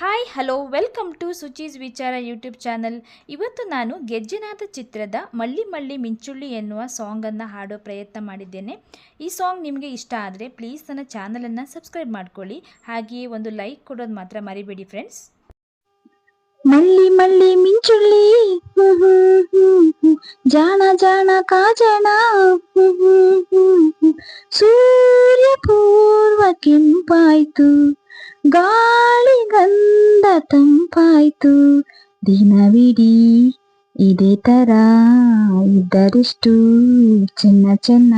Hi hello welcome to Suchi's Vichara YouTube channel ಇವತ್ತು ನಾನು ಗೆಜ್ಜೆನಾಥ ಚಿತ್ರದ ಮಳ್ಳಿ ಮಳ್ಳಿ ಮಿಂಚುಳ್ಳಿ ಎನ್ನುವ ಸಾಂಗನ್ನು ಹಾಡೋ ಪ್ರಯತ್ನ ಮಾಡಿದ್ದೇನೆ. ಈ ಸಾಂಗ್ ನಿಮಗೆ ಇಷ್ಟ ಆದರೆ ಪ್ಲೀಸ್ ನನ್ನ ಚಾನಲನ್ನು ಸಬ್ಸ್ಕ್ರೈಬ್ ಮಾಡ್ಕೊಳ್ಳಿ. ಹಾಗೆಯೇ ಒಂದು ಲೈಕ್ ಕೊಡೋದು ಮಾತ್ರ ಮರಿಬೇಡಿ ಫ್ರೆಂಡ್ಸ್ ಮಳ್ಳಿ ಮಳ್ಳಿ ಮಿಂಚುಳ್ಳಿ. ಜಾಣ ಜಾಣ, ಕಾಜಣ. ಸೂರ್ಯ ಪೂರ್ವ ಕೆಂಪಾಯ್ತು. ಗಂಧ ತಂಪಾಯ್ತು ದಿನವಿಡೀ ಇದೇ ತರ ಇದ್ದರಿಷ್ಟು ಚೆನ್ನ ಚೆನ್ನ.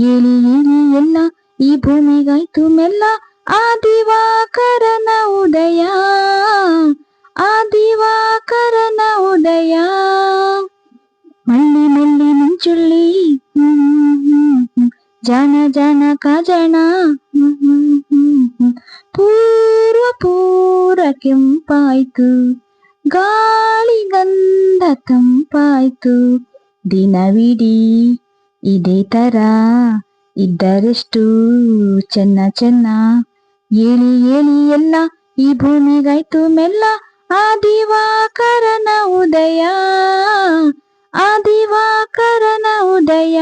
ಏಳಿ ಏಳಿ ಎಲ್ಲ ಈ ಭೂಮಿಗಾಯ್ತು ಮೆಲ್ಲ. ಆ ದಿವಾಕರನ ಉದಯ. ಆ ದಿವಾಕರನ ಉದಯ. ಮಳ್ಳಿ ಮಳ್ಳಿ ಮಿಂಚುಳ್ಳಿ. ಜನ ಜಾಣ ಕಾಜಣ. ಕೆಂಪಾಯ್ತು, ಗಾಳಿ ಗಂಧ ತಂಪಾಯ್ತು. ದಿನವಿಡೀ ಇದೇ ತರ ಇದ್ದರೆಷ್ಟು ಚೆನ್ನ ಚೆನ್ನ. ಏಳಿ ಏಳಿ ಎಲ್ಲ ಈ ಭೂಮಿಗಾಯ್ತು ಮೆಲ್ಲ. ಆ ದಿವಾಕರನ ಉದಯ, ಆ ದಿವಾಕರನ ಉದಯ.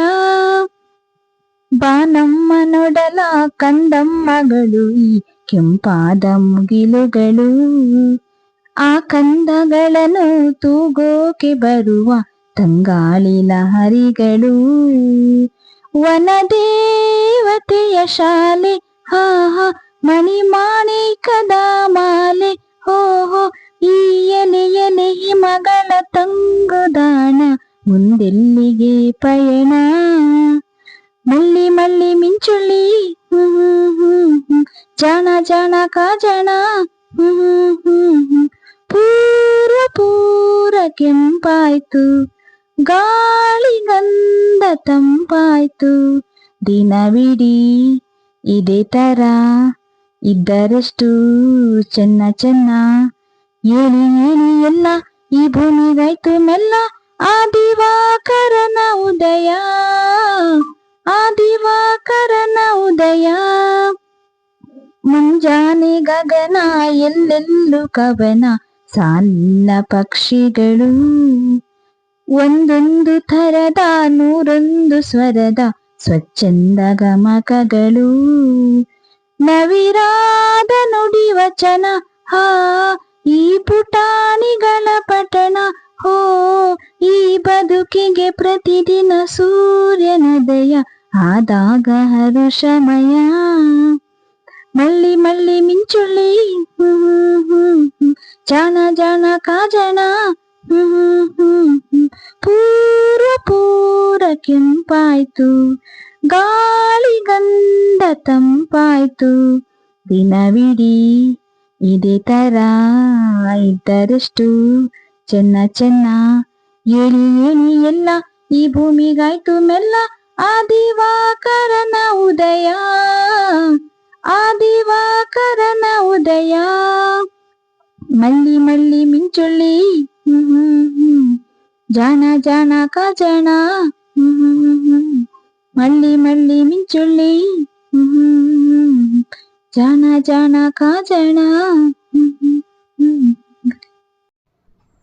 ಬಾನಮ್ಮ ನೋಡಲ ಕಂದಮ್ಮಗಳು ಈ ಕೆಂಪಾದ ಮುಗಿಲುಗಳು ಆ ಕಂದಗಳನ್ನು ತೂಗೋಕೆ ಬರುವ ತಂಗಾಳಿ ಲಹರಿಗಳು ವನದೇವತೆಯ ಶಾಲೆ, ಹಾ ಮಣಿಮಾಣಿಕದ ಮಾಲೆ. ಹೋ ಹೋ, ಈ ಎಲೆ ಎಲೆ ಹಿಮಗಳ ತಂಗುದಾಣ. ಮುಂದೆಲ್ಲಿಗೆ ಪಯಣ? ಮಳ್ಳಿ ಮಳ್ಳಿ ಮಿಂಚುಳ್ಳಿ. ಹ್ಮ್ ಹ್ಮ್ ಹ್ಮ್. ಜಾಣ ಹ್ಮ್ ಹ್ಮ್ ಹ್ಮ್. ಪೂರ ಪೂರ ಕೆಂಪಾಯ್ತು. ಗಾಳಿ ಗಂಧ ತಂಪಾಯ್ತು. ದಿನವಿಡೀ ಇದೇ ತರ ಇದ್ದರಷ್ಟು ಚೆನ್ನ ಚೆನ್ನ. ಏಳಿ ಏಳಿ ಎಲ್ಲ ಈ ಭೂಮಿಗಾಯ್ತು ಮೆಲ್ಲ. ಆದಿವಾಕರನ ದಿವಾಕರನ ಉದಯ. ಆದಿವಾಕರನ ಉದಯ. ಮುಂಜಾನೆ ಗಗನ, ಎಲ್ಲೆಲ್ಲೂ ಕವನ, ಸಣ್ಣ ಪಕ್ಷಿಗಳು. ಒಂದೊಂದು ಥರದ, ನೂರೊಂದು ಸ್ವರದ, ಸ್ವಚ್ಛಂದ ಗಮಕಗಳು. ನವಿರಾದ ನುಡಿ ವಚನ ಹಾ, ಈ ಪುಟಾಣಿಗಳ ಪಠಣ, ಹೋ, ಈ ಬದುಕಿಗೆ ಪ್ರತಿದಿನ ಸೂರ್ಯನದಯ ಆದಾಗ ಹರುಷಮಯ. ಮಳ್ಳಿ ಮಲ್ಲಿ ಮಿಂಚುಳ್ಳಿ. ಹ್ಮ್ ಹ್ಮ್ ಹ್ಮ್. ಪೂರ ಪೂರ ಕೆಂಪಾಯ್ತು. ಗಾಳಿ ಗಂಧ ತಂಪಾಯ್ತು. ದಿನವಿಡೀ ಇದೇ ತರ ಇದ್ದರಷ್ಟು. ಚೆನ್ನ ಚೆನ್ನ ಏಳಿ ಏಳಿ ಎಲ್ಲ ಈ ಭೂಮಿಗಾಯ್ತು ಮೆಲ್ಲ. ಆದಿವಾಕರನ ದಿವಾಕರನ ಉದಯ ಉದಯ ಮಳ್ಳಿ ಮಳ್ಳಿ ಮಿಂಚುಳ್ಳಿ ಹ್ಮ್ ಹ್ಮ್ ಹ್ಮ್. ಜಾಣ ಜಾಣ ಕಾಜಣ ಹ್ಮ್ ಹ್ಮ್ ಹ್ಮ್. ಮಳ್ಳಿ ಮಳ್ಳಿ ಮಿಂಚುಳ್ಳಿ ಹ್ಮ್ ಹ್ಮ್ ಹ್ಮ್. ಜಾಣ ಜಾಣ ಕಾಜಣ ಹ್ಮ್ ಹ್ಮ್ ಹ್ಮ್.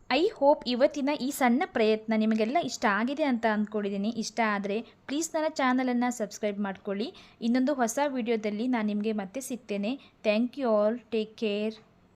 ಐ ಹೋಪ್ ಇವತ್ತಿನ ಈ ಸಣ್ಣ ಪ್ರಯತ್ನ ನಿಮಗೆಲ್ಲ ಇಷ್ಟ ಆಗಿದೆ ಅಂತ ಅಂದ್ಕೊಂಡಿದ್ದೀನಿ. ಇಷ್ಟ ಆದರೆ ಪ್ಲೀಸ್ ನನ್ನ ಚಾನಲನ್ನು ಸಬ್ಸ್ಕ್ರೈಬ್ ಮಾಡ್ಕೊಳ್ಳಿ. ಇನ್ನೊಂದು ಹೊಸ ವಿಡಿಯೋದಲ್ಲಿ ನಾನು ನಿಮಗೆ ಮತ್ತೆ ಸಿಗ್ತೇನೆ. Thank you all take care